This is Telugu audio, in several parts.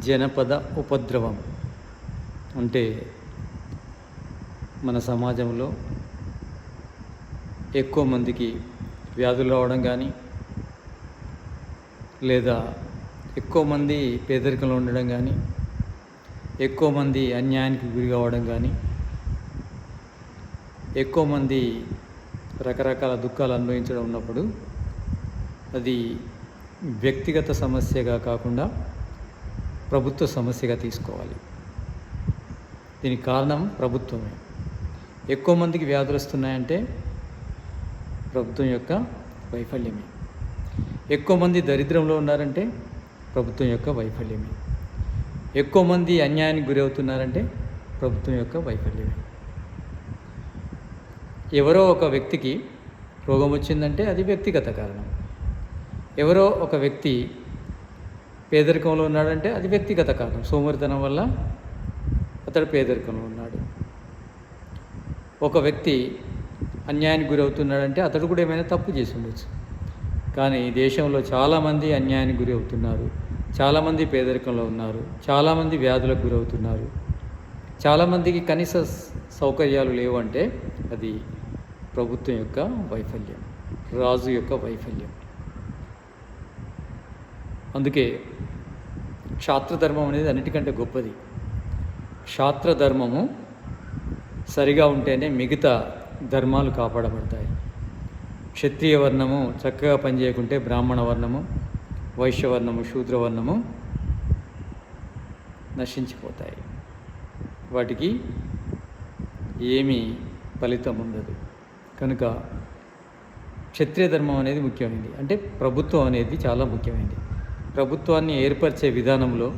జనపద ఉపద్రవం అంటే మన సమాజంలో ఎక్కువ మందికి వ్యాధులు రావడం కానీ లేదా ఎక్కువ మంది పేదరికంలో ఉండడం కానీ ఎక్కువ మంది అన్యాయానికి గురి కావడం కానీ ఎక్కువ మంది రకరకాల దుఃఖాలు అనుభవించడం ఉన్నప్పుడు అది వ్యక్తిగత సమస్యగా కాకుండా ప్రభుత్వ సమస్యగా తీసుకోవాలి. దీనికి కారణం ప్రభుత్వమే. ఎక్కువ మందికి వ్యాధులు వస్తున్నాయంటే ప్రభుత్వం యొక్క వైఫల్యమే. ఎక్కువ మంది దరిద్రంలో ఉన్నారంటే ప్రభుత్వం యొక్క వైఫల్యమే. ఎక్కువ మంది అన్యాయానికి గురవుతున్నారంటే ప్రభుత్వం యొక్క వైఫల్యమే. ఎవరో ఒక వ్యక్తికి రోగం వచ్చిందంటే అది వ్యక్తిగత కారణం. ఎవరో ఒక వ్యక్తి పేదరికంలో ఉన్నాడంటే అది వ్యక్తిగత కారణం సోమరితనం వల్ల అతడు పేదరికంలో ఉన్నాడు. ఒక వ్యక్తి అన్యాయానికి గురవుతున్నాడంటే అతడు కూడా ఏమైనా తప్పు చేసి ఉండొచ్చు. కానీ దేశంలో చాలామంది అన్యాయానికి గురి అవుతున్నారు చాలామంది పేదరికంలో ఉన్నారు. చాలామంది వ్యాధులకు గురవుతున్నారు. చాలామందికి కనీస సౌకర్యాలు లేవంటే అది ప్రభుత్వం యొక్క వైఫల్యం. రాజు యొక్క వైఫల్యం. అందుకే క్షాత్రధర్మం అనేది అన్నిటికంటే గొప్పది. క్షాత్రధర్మము సరిగా ఉంటేనే మిగతా ధర్మాలు కాపాడబడతాయి. క్షత్రియ వర్ణము చక్కగా పనిచేయకుంటే బ్రాహ్మణ వర్ణము వైశ్యవర్ణము శూద్రవర్ణము నశించిపోతాయి. వాటికి ఏమీ ఫలితం ఉండదు. కనుక క్షత్రియ ధర్మం అనేది ముఖ్యమైనది. అంటే ప్రభుత్వం అనేది చాలా ముఖ్యమైనది. ప్రభుత్వాన్ని ఏర్పరిచే విధానంలో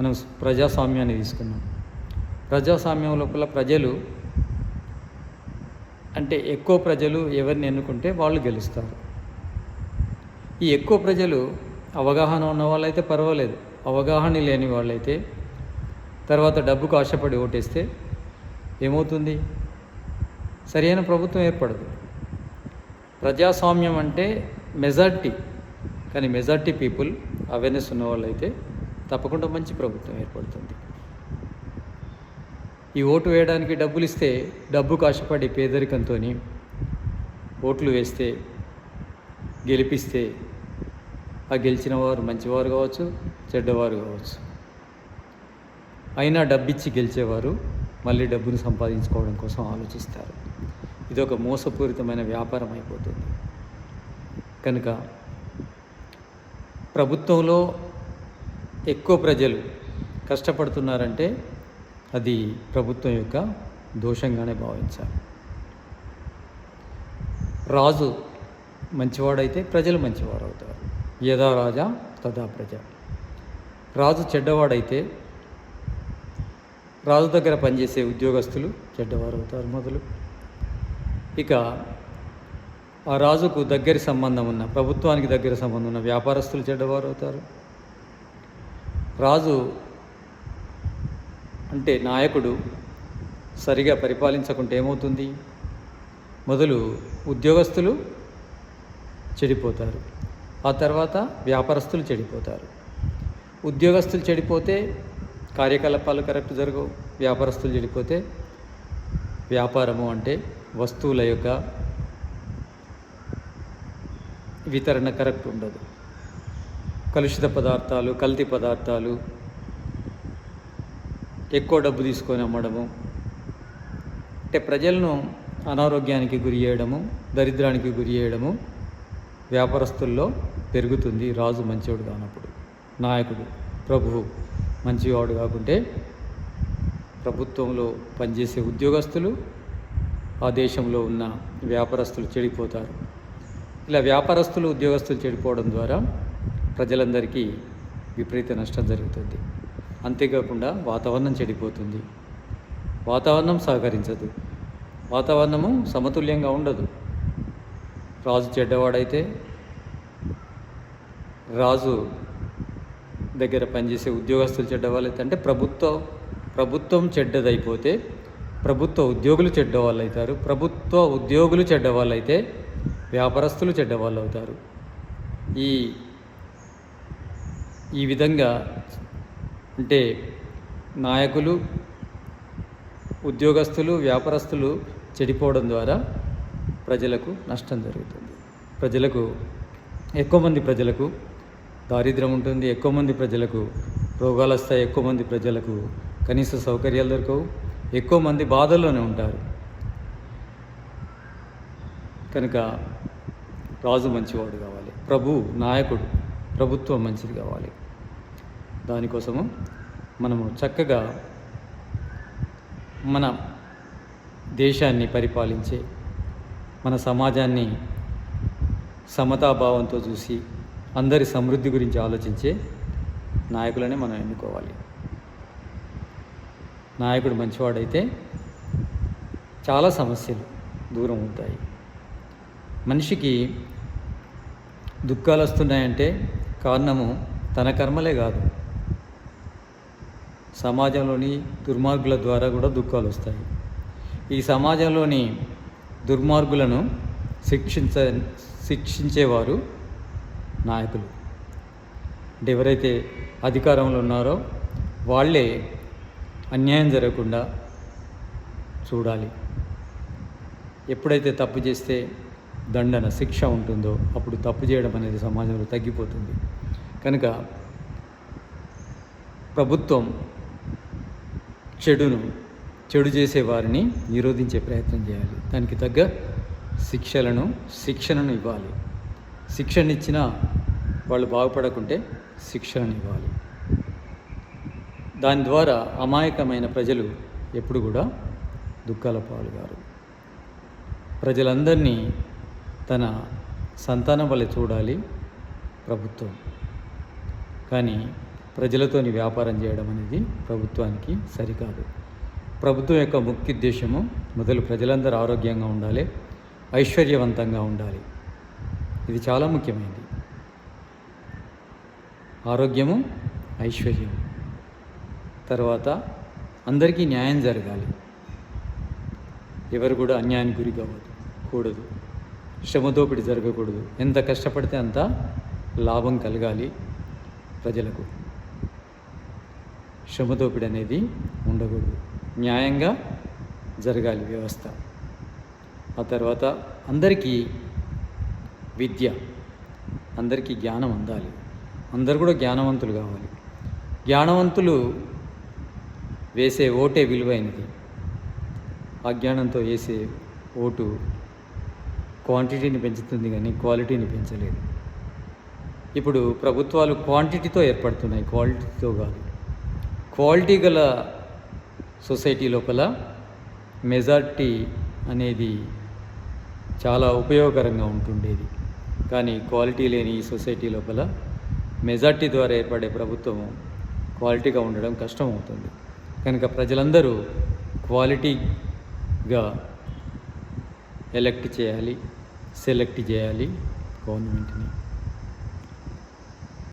మనం ప్రజాస్వామ్యాన్ని తీసుకున్నాం ప్రజాస్వామ్యం లోపల ప్రజలు అంటే ఎక్కువ ప్రజలు ఎవరిని ఎన్నుకుంటే వాళ్ళు గెలుస్తారు. ఈ ఎక్కువ ప్రజలు అవగాహన ఉన్న వాళ్ళైతే పర్వాలేదు. అవగాహన లేని వాళ్ళైతే తర్వాత డబ్బుకు ఆశపడి ఓటేస్తే ఏమవుతుంది? సరైన ప్రభుత్వం ఏర్పడదు. ప్రజాస్వామ్యం అంటే మెజార్టీ. కానీ మెజార్టీ పీపుల్ అవేర్నెస్ ఉన్న వాళ్ళైతే తప్పకుండా మంచి ప్రభుత్వం ఏర్పడుతుంది. ఈ ఓటు వేయడానికి డబ్బులు ఇస్తే డబ్బు ఆశపడి పేదరికంతో ఓట్లు వేస్తే గెలిపిస్తే ఆ గెలిచిన వారు మంచివారు కావచ్చు చెడ్డవారు కావచ్చు. అయినా డబ్బిచ్చి గెలిచేవారు మళ్ళీ డబ్బును సంపాదించుకోవడం కోసం ఆలోచిస్తారు. ఇది ఒక మోసపూరితమైన వ్యాపారం అయిపోతుంది. కనుక ప్రభుత్వంలో ఎక్కువ ప్రజలు కష్టపడుతున్నారంటే అది ప్రభుత్వం యొక్క దోషంగానే భావించాలి. రాజు మంచివాడైతే ప్రజలు మంచివారు అవుతారు. యథా రాజా తదా ప్రజ. రాజు చెడ్డవాడైతే రాజు దగ్గర పనిచేసే ఉద్యోగస్తులు చెడ్డవారు అవుతారు మొదలు. ఇక ఆ రాజుకు దగ్గరి సంబంధం ఉన్న ప్రభుత్వానికి దగ్గర సంబంధం ఉన్న వ్యాపారస్తులు చెడ్డవారు అవుతారు. రాజు అంటే నాయకుడు సరిగా పరిపాలించకుంటే ఏమవుతుంది? మొదలు ఉద్యోగస్తులు చెడిపోతారు. ఆ తర్వాత వ్యాపారస్తులు చెడిపోతారు. ఉద్యోగస్తులు చెడిపోతే కార్యకలాపాలు కరెక్ట్ జరగవు. వ్యాపారస్తులు చెడిపోతే వ్యాపారము అంటే వస్తువుల యొక్క వితరణ కరెక్ట్ ఉండదు. కలుషిత పదార్థాలు కల్తీ పదార్థాలు ఎక్కువ డబ్బు తీసుకొని అమ్మడము అంటే ప్రజలను అనారోగ్యానికి గురి చేయడము దరిద్రానికి గురి చేయడము వ్యాపారస్తుల్లో పెరుగుతుంది. రాజు మంచివాడు కానప్పుడు. నాయకుడు ప్రభువు మంచివాడు కాకుంటే ప్రభుత్వంలో పనిచేసే ఉద్యోగస్తులు ఆ దేశంలో ఉన్న వ్యాపారస్తులు చెడిపోతారు. ఇలా వ్యాపారస్తులు ఉద్యోగస్తులు చెడిపోవడం ద్వారా ప్రజలందరికీ విపరీత నష్టం జరుగుతుంది. అంతేకాకుండా వాతావరణం చెడిపోతుంది. వాతావరణం సహకరించదు. వాతావరణము సమతుల్యంగా ఉండదు. రాజు చెడ్డవాడైతే రాజు దగ్గర పనిచేసే ఉద్యోగస్తులు చెడ్డవాళ్ళైతే అంటే ప్రభుత్వ ప్రభుత్వం చెడ్డదైపోతే ప్రభుత్వ ఉద్యోగులు చెడ్డవాళ్ళు అవుతారు ప్రభుత్వ ఉద్యోగులు చెడ్డవాళ్ళు అయితే వ్యాపారస్తులు చెడ్డవాళ్ళు అవుతారు. ఈ ఈ విధంగా అంటే నాయకులు ఉద్యోగస్తులు వ్యాపారస్తులు చెడిపోవడం ద్వారా ప్రజలకు నష్టం జరుగుతుంది. ప్రజలకు ఎక్కువ మంది ప్రజలకు దారిద్ర్యం ఉంటుంది. ఎక్కువ మంది ప్రజలకు రోగాలు వస్తాయి. ఎక్కువ మంది ప్రజలకు కనీస సౌకర్యాలు దొరకవు. ఎక్కువ మంది బాధల్లోనే ఉంటారు. కనుక రాజు మంచివాడు కావాలి. ప్రభు నాయకుడు ప్రభుత్వం మంచిది కావాలి. దానికోసము మనము చక్కగా మన దేశాన్ని పరిపాలించే మన సమాజాన్ని సమతాభావంతో చూసి అందరి సమృద్ధి గురించి ఆలోచించే నాయకులనే మనం ఎన్నుకోవాలి. నాయకుడు మంచివాడైతే చాలా సమస్యలు దూరం అవుతాయి మనిషికి దుఃఖాలు వస్తున్నాయంటే కారణము తన కర్మలే కాదు. సమాజంలోని దుర్మార్గుల ద్వారా కూడా దుఃఖాలు వస్తాయి. ఈ సమాజంలోని దుర్మార్గులను శిక్షించ శిక్షించేవారు నాయకులు. అంటే ఎవరైతే అధికారంలో ఉన్నారో వాళ్ళే అన్యాయం జరగకుండా చూడాలి. ఎప్పుడైతే తప్పు చేస్తే దండన శిక్ష ఉంటుందో అప్పుడు తప్పు చేయడం అనేది సమాజంలో తగ్గిపోతుంది. కనుక ప్రభుత్వం చెడును చెడు చేసే వారిని నిరోధించే ప్రయత్నం చేయాలి. దానికి తగ్గ శిక్షలను శిక్షణను ఇవ్వాలి. శిక్షణ ఇచ్చినా వాళ్ళు బాగుపడకుంటే శిక్షణను ఇవ్వాలి. దాని ద్వారా అమాయకమైన ప్రజలు ఎప్పుడు కూడా దుఃఖాల పాలుగారు ప్రజలందరినీ తన సంతానం వల్ల చూడాలి ప్రభుత్వం. కానీ ప్రజలతోని వ్యాపారం చేయడం అనేది ప్రభుత్వానికి సరికాదు. ప్రభుత్వం యొక్క ముఖ్య ఉద్దేశము మొదలు ప్రజలందరూ ఆరోగ్యంగా ఉండాలి ఐశ్వర్యవంతంగా ఉండాలి. ఇది చాలా ముఖ్యమైనది. ఆరోగ్యము ఐశ్వర్యం తర్వాత అందరికీ న్యాయం జరగాలి. ఎవరు కూడా అన్యాయానికి గురి కావద్దు కూడదు. శ్రమదోపిడి జరగకూడదు. ఎంత కష్టపడితే అంత లాభం కలగాలి ప్రజలకు. శ్రమదోపిడి అనేది ఉండకూడదు. న్యాయంగా జరగాలి వ్యవస్థ. ఆ తర్వాత అందరికీ విద్య అందరికీ జ్ఞానం అందాలి. అందరు కూడా జ్ఞానవంతులు కావాలి. జ్ఞానవంతులు వేసే ఓటే విలువైనది. అజ్ఞానంతో వేసే ఓటు క్వాంటిటీని పెంచుతుంది కానీ క్వాలిటీని పెంచలేదు. ఇప్పుడు ప్రభుత్వాలు క్వాంటిటీతో ఏర్పడుతున్నాయి క్వాలిటీతో కాదు. క్వాలిటీ గల సొసైటీ లోపల మెజార్టీ అనేది చాలా ఉపయోగకరంగా ఉంటుండేది. కానీ క్వాలిటీ లేని ఈ సొసైటీ లోపల మెజార్టీ ద్వారా ఏర్పడే ప్రభుత్వం క్వాలిటీగా ఉండడం కష్టం అవుతుంది కనుక ప్రజలందరూ క్వాలిటీగా ఎలక్ట్ చేయాలి. సెలెక్ట్ చేయాలి గవర్నమెంట్ని.